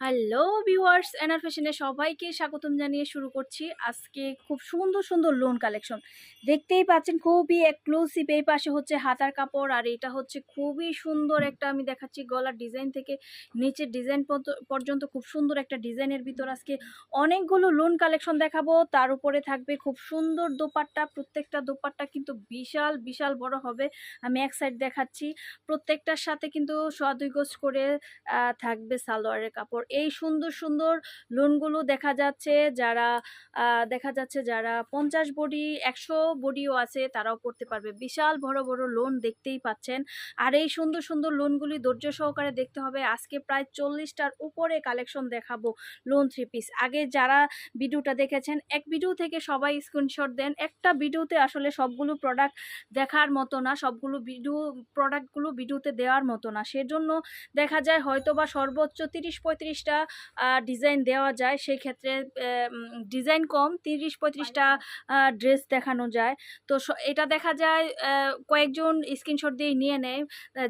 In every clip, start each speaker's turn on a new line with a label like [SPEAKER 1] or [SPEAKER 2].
[SPEAKER 1] Hello viewers এনার ফ্যাশনে সবাইকে স্বাগতম জানিয়ে শুরু করছি আজকে খুব সুন্দর সুন্দর লোন কালেকশন দেখতেই পাচ্ছেন খুবই এক্সক্লুসিভ এই পাশে হচ্ছে হাতার কাপড়, আর এটা হচ্ছে খুবই সুন্দর একটা আমি দেখাচ্ছি গলার ডিজাইন থেকে। নিচের ডিজাইন পর্যন্ত খুব সুন্দর একটা ডিজাইনের ভিতর আজকে অনেকগুলো লোন কালেকশন দেখাবো। তার উপরে থাকবে খুব সুন্দর দোপাট্টা, প্রত্যেকটা দোপাট্টা কিন্তু বিশাল বিশাল বড় হবে। আমি এক সাইড দেখাচ্ছি। প্রত্যেকটার সাথে কিন্তু গোছ করে থাকবে সালোয়ারের কাপড়। এই সুন্দর সুন্দর লোনগুলো দেখা যাচ্ছে যারা দেখা যাচ্ছে যারা পঞ্চাশ বডি, একশো বডিও আছে তারাও পড়তে পারবে। বিশাল বড় বড় লোন দেখতেই পাচ্ছেন। আর এই সুন্দর সুন্দর লোনগুলি ধৈর্য সহকারে দেখতে হবে। আজকে প্রায় চল্লিশটার উপরে কালেকশন দেখাবো লোন থ্রি পিস। আগে যারা ভিডিওটা দেখেছেন, এক ভিডিও থেকে সবাই স্ক্রিনশট দেন। একটা ভিডিওতে আসলে সবগুলো প্রোডাক্ট দেখার মতো না, সবগুলো ভিডিও প্রোডাক্টগুলো ভিডিওতে দেওয়ার মতো না। সেজন্য দেখা যায় হয়তো বা সর্বোচ্চ তিরিশ পঁয়ত্রিশটা ডিজাইন দেওয়া যায় সেই ক্ষেত্রে ডিজাইন কম তিরিশ পঁয়ত্রিশটা ড্রেস দেখানো যায়। তো এটা দেখা যায় কয়েকজন স্ক্রিনশট দিয়ে নিয়ে নেয়।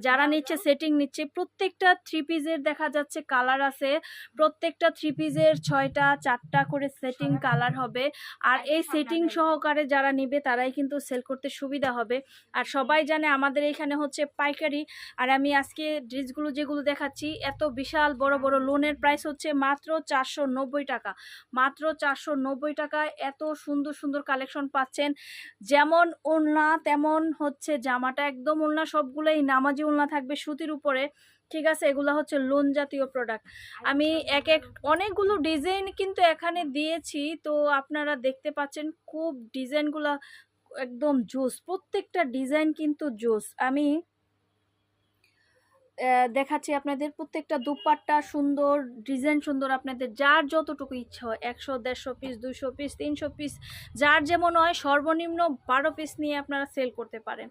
[SPEAKER 1] যারা নিচ্ছে সেটিং নিচ্ছে প্রত্যেকটা থ্রি পিসের দেখা যাচ্ছে কালার আছে। প্রত্যেকটা থ্রি পিসের ছয়টা চারটা করে সেটিং কালার হবে। আর এই সেটিং সহকারে যারা নিবে তারাই কিন্তু সেল করতে সুবিধা হবে। আর সবাই জানে আমাদের এখানে হচ্ছে পাইকারি। আর আমি আজকে ড্রেসগুলো যেগুলো দেখাচ্ছি এত বিশাল বড় বড় লোনের প্রাইস হচ্ছে মাত্র চারশো নব্বই টাকা। মাত্র চারশো নব্বই টাকায় এত সুন্দর সুন্দর কালেকশন পাচ্ছেন। যেমন ওলনা তেমন হচ্ছে জামাটা। একদম ওলনা সবগুলোই নামাজি ওলনা থাকবে সুতির উপরে। ঠিক আছে এগুলো হচ্ছে লোন জাতীয় প্রোডাক্ট আমি এক এক অনেকগুলো ডিজাইন কিন্তু এখানে দিয়েছি। তো আপনারা দেখতে পাচ্ছেন খুব ডিজাইনগুলো একদম জোস প্রত্যেকটা ডিজাইন কিন্তু জোস আমি দেখাচ্ছি আপনাদের প্রত্যেকটা দুপাট্টা সুন্দর ডিজাইন সুন্দর আপনাদের। যার যতটুকু ইচ্ছা হয়, একশো, দেড়শো পিস দুশো পিস তিনশো পিস যার যেমন হয়, সর্বনিম্ন বারো পিস নিয়ে আপনারা সেল করতে পারেন।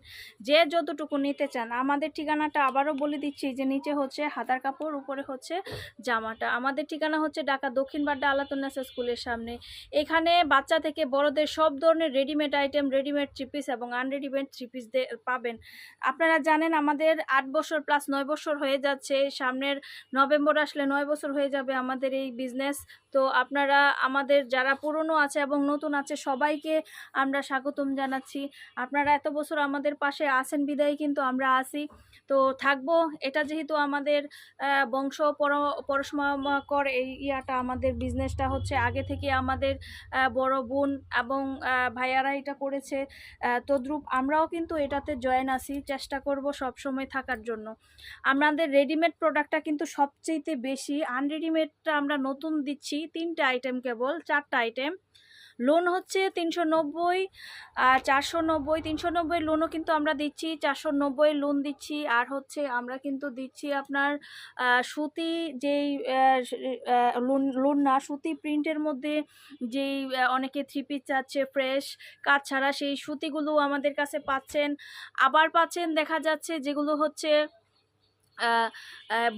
[SPEAKER 1] যে যতটুকু নিতে চান, আমাদের ঠিকানাটা আবারও বলে দিচ্ছি, যে নিচে হচ্ছে হাতার কাপড়, উপরে হচ্ছে জামাটা। আমাদের ঠিকানা হচ্ছে ঢাকা দক্ষিণ বাড্ডা আলাতুন্নাসা স্কুলের সামনে। এখানে বাচ্চা থেকে বড়দের সব ধরনের readymade item readymade three piece এবং আনরেডিমেড থ্রি পিস পাবেন। আপনারা জানেন, আমাদের আট বছর প্লাস নয় হয়ে যাচ্ছে, সামনের নভেম্বর আসলে নয় বছর হয়ে যাবে আমাদের এই বিজনেস তো আপনারা, আমাদের যারা পুরনো আছে এবং নতুন আছে, সবাইকে আমরা স্বাগতম জানাচ্ছি। আপনারা এত বছর আমাদের পাশে আছেন, বিদায় কিন্তু আমরা আসি তো থাকব, এটা যেহেতু আমাদের বংশ পর পরশমাকর এই ইয়াটা, আমাদের বিজনেসটা হচ্ছে আগে থেকে আমাদের বড় বোন এবং ভাইয়ারা এটা করেছে। তদ্রূপ আমরাও কিন্তু এটাতে জয়েন আছি, চেষ্টা করব সবসময় থাকার জন্য। আমাদের রেডিমেড প্রোডাক্টটা কিন্তু সবচেয়েতে বেশি আনরেডিমেডটা আমরা নতুন দিচ্ছি, তিনটা আইটেম কেবল, চারটা আইটেম লোন হচ্ছে তিনশো নব্বই, আর চারশো নব্বই, তিনশো নব্বই লোনও কিন্তু আমরা দিচ্ছি, চারশো নব্বই লোন দিচ্ছি, আর হচ্ছে আমরা কিন্তু দিচ্ছি আপনার সুতি যেই লোন লোন না, সুতি প্রিন্টের মধ্যে যেই অনেকে থ্রি পিস চাচ্ছে ফ্রেশ কাজ ছাড়া সেই সুতিগুলো আমাদের কাছে পাচ্ছেন। আবার পাচ্ছেন দেখা যাচ্ছে যেগুলো হচ্ছে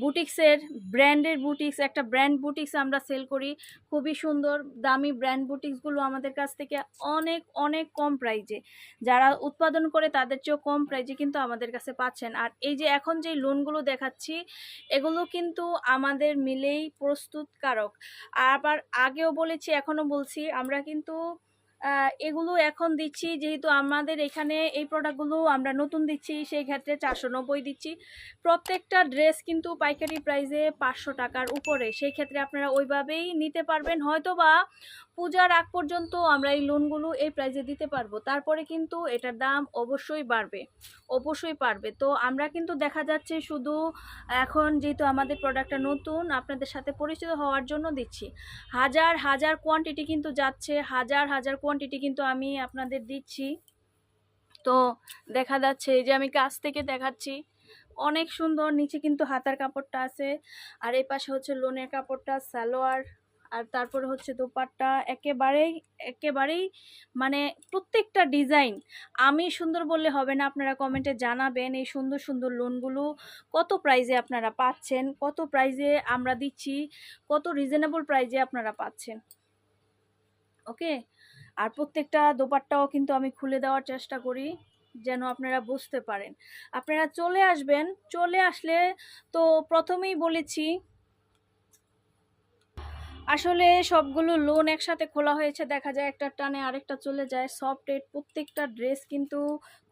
[SPEAKER 1] বুটিক্সের ব্র্যান্ডের বুটিক্স, একটা ব্র্যান্ড বুটিক্স আমরা সেল করি। খুবই সুন্দর, দামি ব্র্যান্ড বুটিক্সগুলো আমাদের কাছ থেকে অনেক অনেক কম প্রাইজে। যারা উৎপাদন করে তাদের চেয়েও কম প্রাইজে কিন্তু আমাদের কাছে পাচ্ছেন। আর এই যে এখন যে লোনগুলো দেখাচ্ছি, এগুলো কিন্তু আমাদের মিলেই প্রস্তুতকারক। আবার আগেও বলেছি, এখনও বলছি, আমরা কিন্তু এগুলো এখন দিচ্ছি, যেহেতু আমাদের এখানে এই প্রোডাক্টগুলো আমরা নতুন দিচ্ছি, সেই ক্ষেত্রে চারশো নব্বই দিচ্ছি। প্রত্যেকটা ড্রেস কিন্তু পাইকারি প্রাইসে পাঁচশো টাকার উপরে, সেই ক্ষেত্রে আপনারা ওইভাবেই নিতে পারবেন। হয়তো বা পূজার আগ পর্যন্ত আমরা এই লোনগুলো এই প্রাইজে দিতে পারব। তারপরে কিন্তু এটার দাম অবশ্যই বাড়বে, অবশ্যই পারবে। তো আমরা কিন্তু দেখা যাচ্ছে শুধু এখন যেহেতু আমাদের প্রোডাক্টটা নতুন, আপনাদের সাথে পরিচিত হওয়ার জন্য দিচ্ছি। হাজার হাজার কোয়ান্টিটি কিন্তু যাচ্ছে, হাজার হাজার কোয়ান্টিটি কিন্তু আমি আপনাদের দিচ্ছি। তো দেখা যাচ্ছে এই যে আমি কাছ থেকে দেখাচ্ছি, অনেক সুন্দর, নিচে কিন্তু হাতার কাপড়টা আছে, আর এই পাশে হচ্ছে লোনের কাপড়টা, সালোয়ার। আর তারপরে হচ্ছে দোপাট্টা, একেবারেই একেবারেই মানে প্রত্যেকটা ডিজাইন আমি সুন্দর বললে হবে না, আপনারা কমেন্টে জানাবেন এই সুন্দর সুন্দর লোনগুলো কত প্রাইজে আপনারা পাচ্ছেন, কত প্রাইজে আমরা দিচ্ছি, কত রিজনেবল প্রাইজে আপনারা পাচ্ছেন। ওকে আর প্রত্যেকটা দোপাট্টাও কিন্তু আমি খুলে দেওয়ার চেষ্টা করি, যেন আপনারা বুঝতে পারেন। আপনারা চলে আসবেন, চলে আসলে তো প্রথমেই বলেছি আসলে সবগুলো লোন একসাথে খোলা হয়েছে, দেখা যায় একটা টানে আরেকটা চলে যায়। সফট রেট প্রত্যেকটা ড্রেস কিন্তু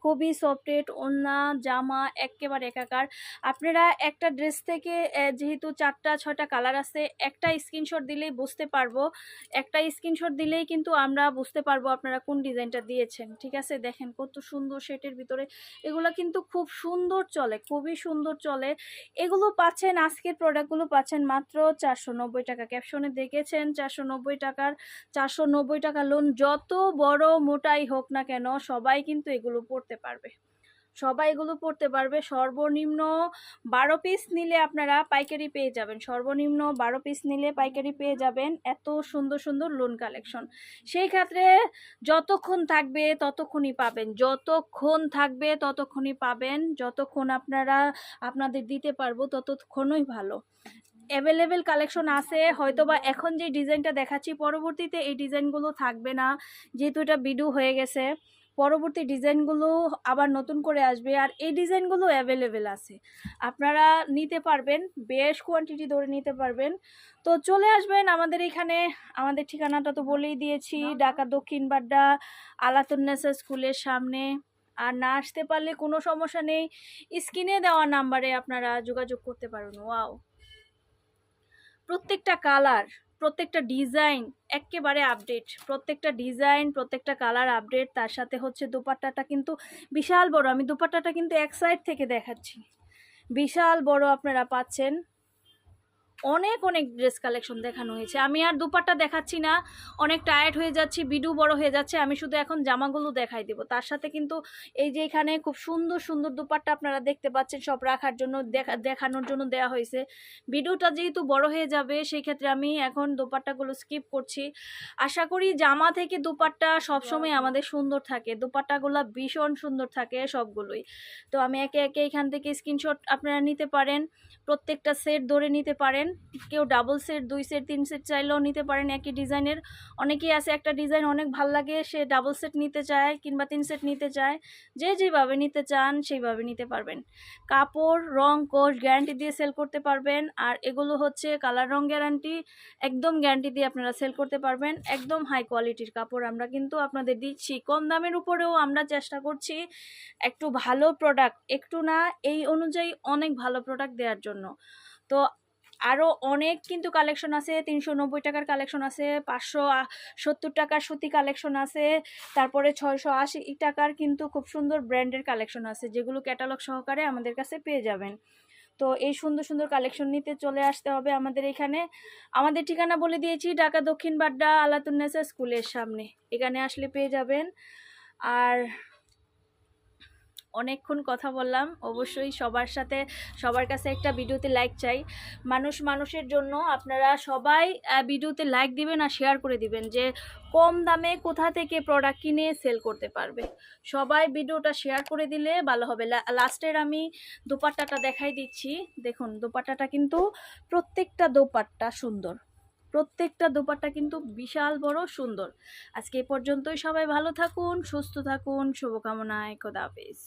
[SPEAKER 1] খুবই সফট রেট ওড়না, জামা একেবারে একাকার। আপনারা একটা ড্রেস থেকে যেহেতু চারটা, ছয়টা কালার আছে, একটা স্ক্রিনশট দিলেই বুঝতে পারব। একটা স্ক্রিনশট দিলেই কিন্তু আমরা বুঝতে পারব আপনারা কোন ডিজাইনটা দিয়েছেন, ঠিক আছে? দেখেন কত সুন্দর সেটের ভিতরে। এগুলো কিন্তু খুব সুন্দর চলে, খুবই সুন্দর চলে। এগুলো পাচ্ছেন, আজকের প্রোডাক্টগুলো পাচ্ছেন মাত্র চারশো নব্বই টাকা। ক্যাপশনে দেখেছেন, চারশো নব্বই টাকার, চারশো নব্বই টাকা লোন যত বড় মোটাই হোক না কেন, সবাই কিন্তু এগুলো পড়তে পারবে। সবাই এগুলো পড়তে পারবে। সর্বনিম্ন বারো পিস নিলে আপনারা পাইকারি পেয়ে যাবেন। সর্বনিম্ন বারো পিস নিলে পাইকারি পেয়ে যাবেন এত সুন্দর সুন্দর লোন কালেকশন সেই ক্ষেত্রে যতক্ষণ থাকবে ততক্ষণই পাবেন। যতক্ষণ থাকবে ততক্ষণই পাবেন। যতক্ষণ আপনারা আপনাদের দিতে পারব ততক্ষণই ভালো। অ্যাভেলেবেল কালেকশন আছে। হয়তো বা এখন যে ডিজাইনটা দেখাচ্ছি, পরবর্তীতে এই ডিজাইনগুলো থাকবে না। যেহেতু এটা বিডু হয়ে গেছে। পরবর্তী ডিজাইনগুলো আবার নতুন করে আসবে আর এই ডিজাইনগুলো অ্যাভেলেবেল আছে। আপনারা নিতে পারবেন বেশ কোয়ান্টিটি ধরে নিতে পারবেন। তো চলে আসবেন আমাদের এখানে আমাদের ঠিকানাটা তো বলেই দিয়েছি ঢাকা দক্ষিণ বাড্ডা আলাতুন্নেসা স্কুলের সামনে। আর না আসতে পারলে কোনো সমস্যা নেই স্ক্রিনে দেওয়া নাম্বারে আপনারা যোগাযোগ করতে পারেন। ওয়াও প্রত্যেকটা কালার প্রত্যেকটা ডিজাইন একেবারে আপডেট প্রত্যেকটা ডিজাইন, প্রত্যেকটা কালার আপডেট তার সাথে হচ্ছে দুপাট্টাটা কিন্তু বিশাল বড়। আমি দুপাট্টাটা কিন্তু এক সাইড থেকে দেখাচ্ছি। বিশাল বড় আপনারা পাচ্ছেন। অনেক অনেক ড্রেস কালেকশন দেখানো হয়েছে। আমি আর দুপাট্টা দেখাচ্ছি না। অনেক টায়ার্ড হয়ে যাচ্ছি, বিডু বড় হয়ে যাচ্ছে। আমি শুধু এখন জামাগুলো দেখাই দেবো। তার সাথে কিন্তু এই যে এখানে খুব সুন্দর সুন্দর দুপাট্টা আপনারা দেখতে পাচ্ছেন, সব রাখার জন্য, দেখা, দেখানোর জন্য দেওয়া হয়েছে। ভিডিওটা যেহেতু বড় হয়ে যাবে সেই ক্ষেত্রে আমি এখন দুপাট্টাগুলো স্কিপ করছি। আশা করি জামা থেকে দুপাট্টা সবসময় আমাদের সুন্দর থাকে। দুপাট্টাগুলো ভীষণ সুন্দর থাকে সবগুলোই। তো আমি একে একে এখান থেকে স্ক্রিনশট আপনারা নিতে পারেন। প্রত্যেকটা সেট ধরে নিতে পারেন। কেউ ডাবল সেট দুই সেট তিন সেট চাইলেও নিতে পারেন একই ডিজাইনের অনেকেই আছে একটা ডিজাইন অনেক ভালো লাগে, সে ডাবল সেট নিতে চায় কিংবা তিন সেট নিতে চায়। যে যেভাবে নিতে চান সেইভাবে নিতে পারবেন। কাপড়, রং কোষ গ্যারান্টি দিয়ে সেল করতে পারবেন। আর এগুলো হচ্ছে কালার রং গ্যারান্টি একদম গ্যারান্টি দিয়ে আপনারা সেল করতে পারবেন। একদম হাই কোয়ালিটির কাপড় আমরা কিন্তু আপনাদের দিচ্ছি। কম দামের উপরেও আমরা চেষ্টা করছি একটু ভালো প্রোডাক্ট একটু না, এই অনুযায়ী অনেক ভালো প্রোডাক্ট দেওয়ার জন্য। তো আরও অনেক কিন্তু কালেকশন আছে, তিনশো নব্বই টাকার কালেকশন আছে, পাঁচশো সত্তর টাকার সুতি কালেকশন আছে, তারপরে ছয়শো আশি টাকার কিন্তু খুব সুন্দর ব্র্যান্ডের কালেকশন আছে, যেগুলো ক্যাটালগ সহকারে আমাদের কাছে পেয়ে যাবেন। তো এই সুন্দর সুন্দর কালেকশন নিতে চলে আসতে হবে আমাদের এখানে। আমাদের ঠিকানা বলে দিয়েছি, ঢাকা দক্ষিণ বাড্ডা আলাতুন্নেসা স্কুলের সামনে। এখানে আসলে পেয়ে যাবেন। আর অনেকক্ষণ কথা বললাম। অবশ্যই সবার সাথে, সবার কাছে একটা ভিডিওতে লাইক চাই। মানুষ মানুষের জন্য আপনারা সবাই ভিডিওতে লাইক দিবেন আর শেয়ার করে দিবেন যে কম দামে কোথা থেকে প্রোডাক্ট কিনে সেল করতে পারবে। সবাই ভিডিওটা শেয়ার করে দিলে ভালো হবে। লাস্টের আমি দোপাট্টাটা দেখাই দিচ্ছি। দেখুন, দোপাট্টাটা কিন্তু প্রত্যেকটা দোপাট্টা সুন্দর। প্রত্যেকটা দোপাট্টা কিন্তু বিশাল বড় সুন্দর। আজকে এ পর্যন্তই সবাই ভালো থাকুন, সুস্থ থাকুন, শুভকামনায় খোদা হাফেজ।